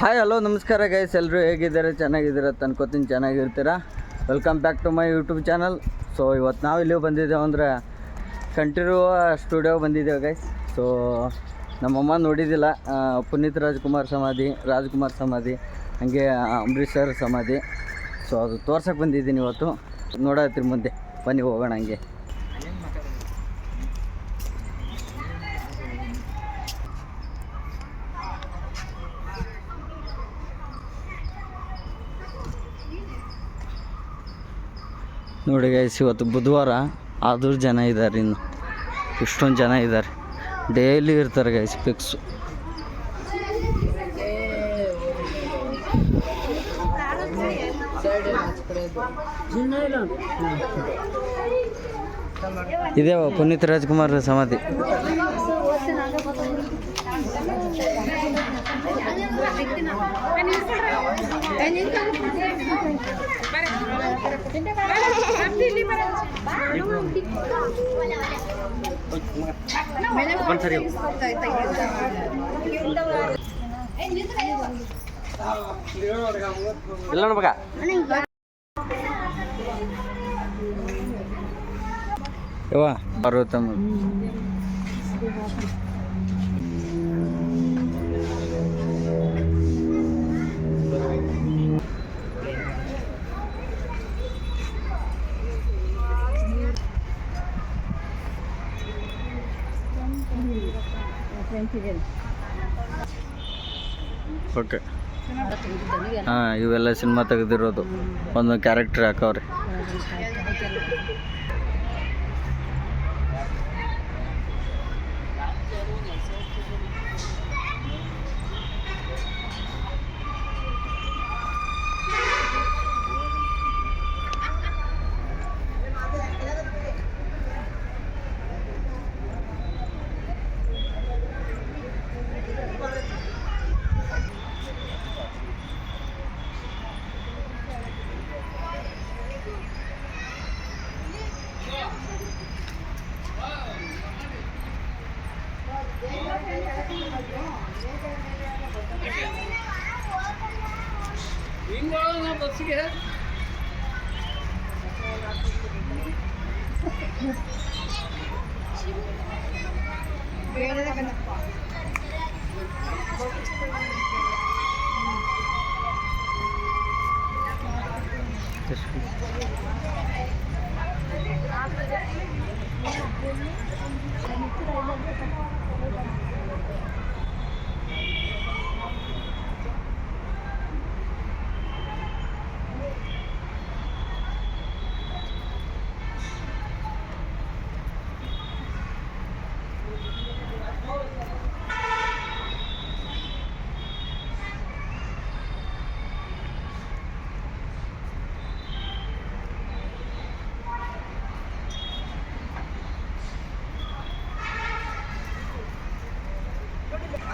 Hi hello ನಮಸ್ಕಾರ guys ಎಲ್ಲರೂ ಹೇಗಿದ್ದಾರೆ? ಚೆನ್ನಾಗಿದ್ದೀರಾ? ಅನ್ಕೋತೀನಿ, ಚೆನ್ನಾಗಿರ್ತೀರಾ? Welcome back to my YouTube channel so ಇವತ್ತು ನಾವು ಇಲ್ಲಿ ಬಂದಿದ್ದೇವೆ ಅಂದರೆ ಕಂಠೀರುವ ಸ್ಟುಡಿಯೋ ಬಂದಿದ್ದೇವೆ ಗೈಸ್ ಸೊ ನಮ್ಮಮ್ಮ ನೋಡಿದ್ದಿಲ್ಲ ಪುನೀತ್ ರಾಜ್ಕುಮಾರ್ ಸಮಾಧಿ ರಾಜ್ಕುಮಾರ್ ಸಮಾಧಿ, ಹಾಗೆ ಅಂಬರೀಷ್ ಸಮಾಧಿ. ಸೊ ಅದು ತೋರ್ಸಕ್ಕೆ ಬಂದಿದ್ದೀನಿ ಇವತ್ತು. ನೋಡತ್ತೀರಿ ಮುಂದೆ. ಬನ್ನಿ ಹೋಗೋಣ ಹಂಗೆ. ನೋಡಿ ಗೈಸ್ ಇವತ್ತು ಬುಧವಾರ ಆದರೂ ಜನ ಇದ್ದಾರೆ ಇನ್ನು. ಇಷ್ಟೊಂದು ಜನ ಇದ್ದಾರೆ ಡೈಲಿ ಇರ್ತಾರೆ ಗೈಸ್ ಫಿಕ್ಸು ಇದೇ ಪುನೀತ್ ರಾಜ್ಕುಮಾರ್ ಸಮಾಧಿ. ಇಲ್ಲ ನೋಡ್ಬೇಕ? ಯವ್ವ. ಪಾರ್ವತಮ್ಮ. ಓಕೆ. ಹಾಂ ಇವೆಲ್ಲ ಸಿನಿಮಾ ತೆಗೆದಿರೋದು. ಒಂದು ಕ್ಯಾರೆಕ್ಟರ್ ಹಾಕವ್ರೆ. Yeah.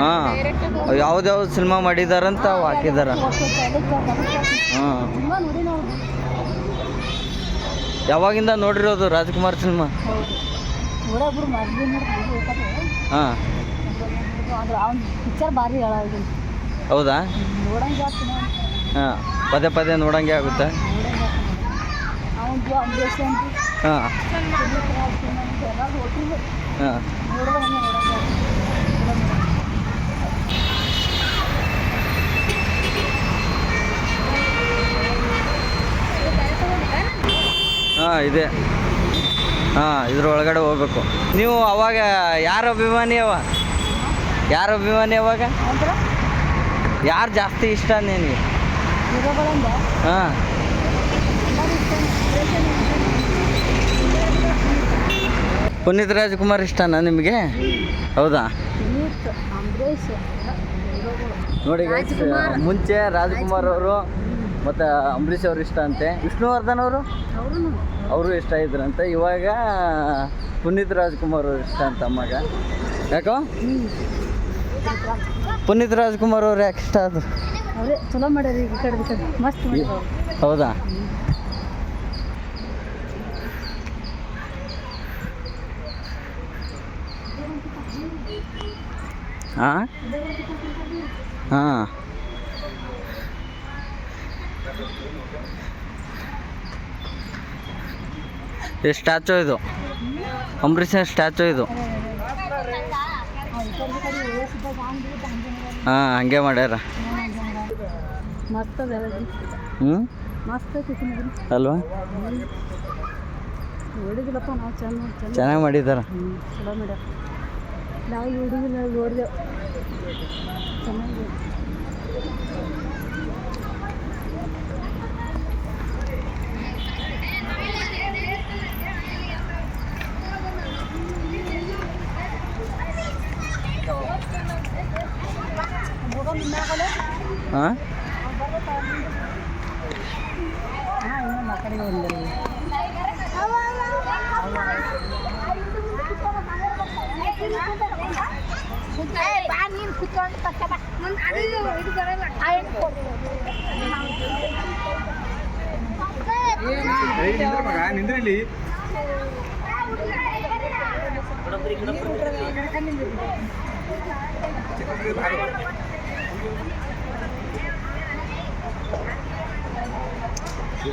ಹಾಂ ಯಾವ್ದ್ಯಾವ್ದು ಸಿನಿಮಾ ಮಾಡಿದಾರಂತ ಅವು ಹಾಕಿದಾರ. ಹಾಂ. ತುಂಬ ನೋಡಿ ನಾವು. ಯಾವಾಗಿಂದ ನೋಡಿರೋದು ರಾಜ್ಕುಮಾರ್ ಸಿನಿಮಾ? ಹಾಂ. ಹೌದಾ? ನೋಡಂಗೆ ಆಗ್ತೀನಿ ಹಾಂ ಪದೇ ಪದೇ ನೋಡಂಗೆ ಆಗುತ್ತೆ. ಹಾಂ. ಹಾಂ. ಹಾಂ ಇದೆ. ಹಾಂ ಇದ್ರ ಒಳಗಡೆ ಹೋಗ್ಬೇಕು. ನೀವು ಅವಾಗ ಯಾರ ಅಭಿಮಾನಿ ಅವ? ಯಾರ ಅಭಿಮಾನಿ ಅವಾಗ? ಯಾರು ಜಾಸ್ತಿ ಇಷ್ಟ ನಿನಗೆ? ಹಾಂ. ಪುನೀತ್ ರಾಜ್ಕುಮಾರ್ ಇಷ್ಟನಾ ನಿಮಗೆ? ಹೌದಾ? ನೋಡಿ ಮುಂಚೆ ರಾಜ್ಕುಮಾರ್ ಅವರು ಮತ್ತು ಅಂಬರೀಷ್ ಅವರು ಇಷ್ಟ ಅಂತೆ. ವಿಷ್ಣುವರ್ಧನ್ ಅವರು? ಅವರು ಇಷ್ಟ ಇದ್ರಂತೆ. ಇವಾಗ ಪುನೀತ್ ರಾಜ್ಕುಮಾರ್ ಅವ್ರು ಇಷ್ಟ ಅಂತ ಅಮ್ಮಗ. ಯಾಕೋ? ಪುನೀತ್ ರಾಜ್ಕುಮಾರ್ ಅವ್ರು ಯಾಕೆ ಇಷ್ಟ ಅದು ಅವರೇ ಚಲೋ ಮಾಡ್ಯಾರ ಈಗ ಈ ಕಡೆ ಈ ಕಡೆ ಮಸ್ತ್ ಮಾಡ್ಯಾರ ಅವ್ರು. ಹೌದಾ ಹಾಂ? ಹಾಂ. ಸ್ಟ್ಯಾಚು ಇದು. ಅಂಬರೀಷನ್ ಸ್ಟ್ಯಾಚು ಇದು. ಹಾಂ ಹಂಗೆ ಮಾಡ್ಯಾರ. ಹ್ಞೂ. ಅಲ್ವಾ? ಚೆನ್ನಾಗಿ ಮಾಡಿದಾರ. ಹ್ಞೂ ಚಲೋ ಮಾಡ್ಯಾರ ನಾವು ಹುಡುಗಿನ ನೋಡಿದೆವು ಚೆನ್ನಾಗಿ ಹಾಂ ಹಾಂ ಇನ್ನೂ ಮಕ್ಕಳಿಗೆ ಒಂದಿಲ್ಲ ನಿಂದ್ರಲ್ಲಿ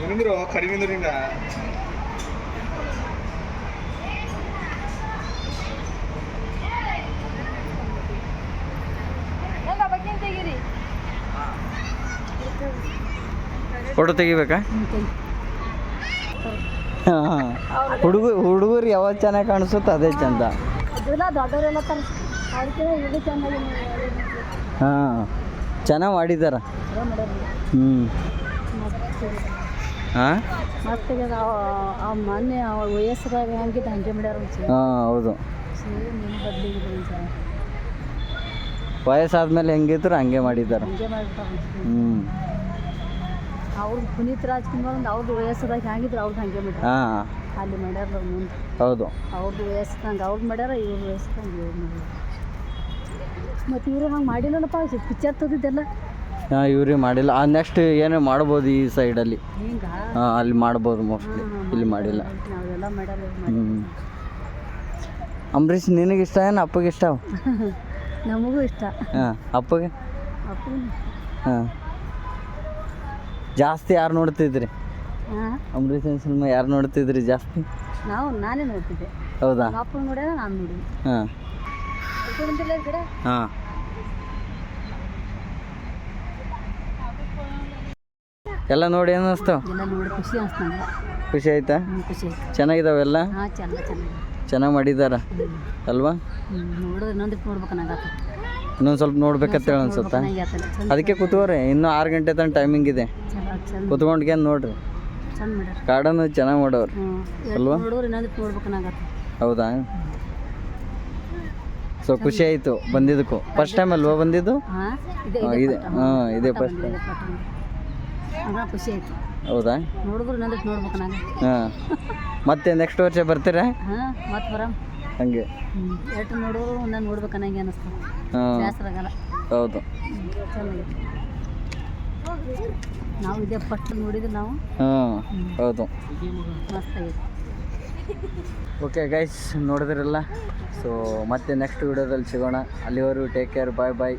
ನಿಂದ್ರು ಕಡಿಮೆ ನಿಂದ್ರಿಂದ ಫೋಟೋ ತೆಗಿಬೇಕಾ? ಹಾಂ. ಹುಡುಗ ಹುಡುಗರು ಯಾವಾಗ ಚೆನ್ನಾಗಿ ಕಾಣಿಸುತ್ತೋ ಅದೇ ಚಂದ. ಹಾಂ. ಚೆನ್ನಾಗಿ ಮಾಡಿದಾರ. ಹ್ಞೂ ಹಾಂ? ಮೊನ್ನೆ ಆ ವಯಸ್ಸದಾಗ ಹೆಂಗಿದ್ದು ಹಂಗೆ ಮಾಡ್ಯಾರ ಹಾಂ ಹೌದು. ವಯಸ್ಸಾದ್ಮೇಲೆ ಹೆಂಗಿದ್ರು ಹಂಗೆ ಮಾಡಿದ್ದಾರೆ. ಹ್ಞೂ ಅವ್ರು ಪುನೀತ್ ರಾಜ್ಕುಮಾರ್ ಒಂದು ಅವ್ರದ್ದು ವಯಸ್ಸದಾಗ ಹೆಂಗಿದ್ರು ಅವ್ರದ್ದು ಹಂಗೆ ಮಾಡ್ಯಾರ ಹಾಂ. ಅಲ್ಲಿ ಮಾಡ್ಯಾರ ಮುಂದೆ. ಹೌದು. ಅವ್ರದ್ದು ವಯಸ್ಸಂಗೆ ಅವ್ರದ್ದು ಮಾಡ್ಯಾರ ಇವ್ರ ವಯಸ್ಸಂಗೆ ಇವ್ರು ಮಾಡ್ಯಾರ. ಮತ್ತು ಇವರು ಹಂಗೆ ಮಾಡಿಲ್ಲನಪ್ಪ ಪಿಕ್ಚರ್ ತೆಗೆದಿದ್ದೆಲ್ಲ. ಹಾಂ ಇವ್ರಿಗೆ ಮಾಡಿಲ್ಲ. ನೆಕ್ಸ್ಟ್ ಏನೇ ಮಾಡ್ಬೋದು ಈ ಸೈಡಲ್ಲಿ ಹಿಂಗ? ಹಾಂ ಅಲ್ಲಿ ಮಾಡ್ಬೋದು ಮೋಸ್ಟ್ಲಿ ಇಲ್ಲಿ ಮಾಡಿಲ್ಲ. ನಾವೆಲ್ಲ ಮಾಡ್ಯಾರ ಹ್ಞೂ ಮಾಡ್ಯಾರ. ಅಂಬರೀಷ್ ನಿನಗಿಷ್ಟ ಇಷ್ಟ ಏನು ಅಪ್ಪಗೆ ಇಷ್ಟ ನಮಗೂ ಇಷ್ಟ. ಹಾಂ ಅಪ್ಪಗೆ? ಅಪ್ಪು ಹಾಂ. ಜಾಸ್ತಿ ಯಾರು ನೋಡ್ತಿದ್ರಿ? ಅಮೃತ ಸಿನಿಮಾ ಯಾರು ನೋಡ್ತಿದ್ರಿ ಜಾಸ್ತಿ? ನಾವು ನಾನೇ ನೋಡ್ತಿದ್ದೆ. ಹೌದಾ? ಅಪ್ಪ ನೋಡ್ಯಾರ ನಾನು ನೋಡಿ ಹಾಂ. ಹಾಂ. ಎಲ್ಲ ನೋಡಿ ಏನು ಅನಿಸ್ತಾವ ಎಲ್ಲ ನೋಡಿ ಖುಷಿ ಅನ್ಸ್ತು ನನಗೆ. ಖುಷಿ ಆಯ್ತಾ? ಹ್ಞೂ ಖುಷಿ ಆಯ್ತು. ಚೆನ್ನಾಗಿದಾವೆಲ್ಲ? ಹಾಂ ಚಂದ ಚೆನ್ನಾಗಿ. ಚೆನ್ನಾಗಿ ಮಾಡಿದಾರ? ಅಲ್ವಾ? ನೋಡ್ಬೇಕು ಇನ್ನೊಂದು ಸ್ವಲ್ಪ ನೋಡ್ಬೇಕಂತೇಳಿ ಅನ್ಸುತ್ತಾ? ಚಂದ ಅದಕ್ಕೆ ಕೂತ್ಕೋರಿ ಇನ್ನೂ ಆರು ಗಂಟೆ ತನಕ ಟೈಮಿಂಗ್ ಇದೆ. ಚಂದ ಚಂದ. ಕುತ್ಕೊಂಡ್ಗೇನು ನೋಡ್ರಿ? ಚಂದ ಮಾಡ್ಯಾರ. ಗಾರ್ಡನ್ ಚೆನ್ನಾಗಿ ಮಾಡೋರು. ಹ್ಞೂ ಅಲ್ವಾ? ನೋಡ್ಬೇಕು ಹೌದಾ? ಸೊ ಖುಷಿ ಆಯಿತು ಬಂದಿದ್ದಕ್ಕೂ. ಫಸ್ಟ್ ಟೈಮ್ ಅಲ್ವಾ ಬಂದಿದ್ದು? ಹಾಂ ಇದೆ ಹಾ, ಇದೆ. ಹಾಂ ಇದೇ ಫಸ್ಟ್ ಟೈಮ್ ಖುಷಿ ಆಯ್ತು. ಹೌದಾ? ನೋಡಿದ್ರು ಇನ್ನೊಂದಿಟ್ಟು ನೋಡ್ಬೇಕು ನನಗೆ ಹಾಂ. ಮತ್ತೆ ನೆಕ್ಸ್ಟ್ ವರ್ಷ ಬರ್ತೀರಾ? ಹಾಂ ಮತ್ತೆ ಬರಮ್. ಹಂಗೆ. ಎಷ್ಟು ನೋಡಿದ್ರು ಒಂದೊಂದು ನೋಡ್ಬೇಕು ಅನ್ನಂಗೆ ಅನಿಸ್ತು ಹಾಂ. ಬೇಸರ ಆಗಲ್ಲ ಹೌದು ನಾವು ಇದೇ ಫಸ್ಟ್ ನೋಡಿದ್ರೆ ನಾವು. ಹಾಂ ಹೌದು. ಓಕೆ ಗೈಸ್ ನೋಡಿದ್ರಲ್ಲ? ಸೊ ಮತ್ತೆ ನೆಕ್ಸ್ಟ್ ವಿಡಿಯೋದಲ್ಲಿ ಸಿಗೋಣ. ಅಲ್ಲಿವರೆಗೂ ಟೇಕ್ ಕೇರ್ ಬಾಯ್ ಬಾಯ್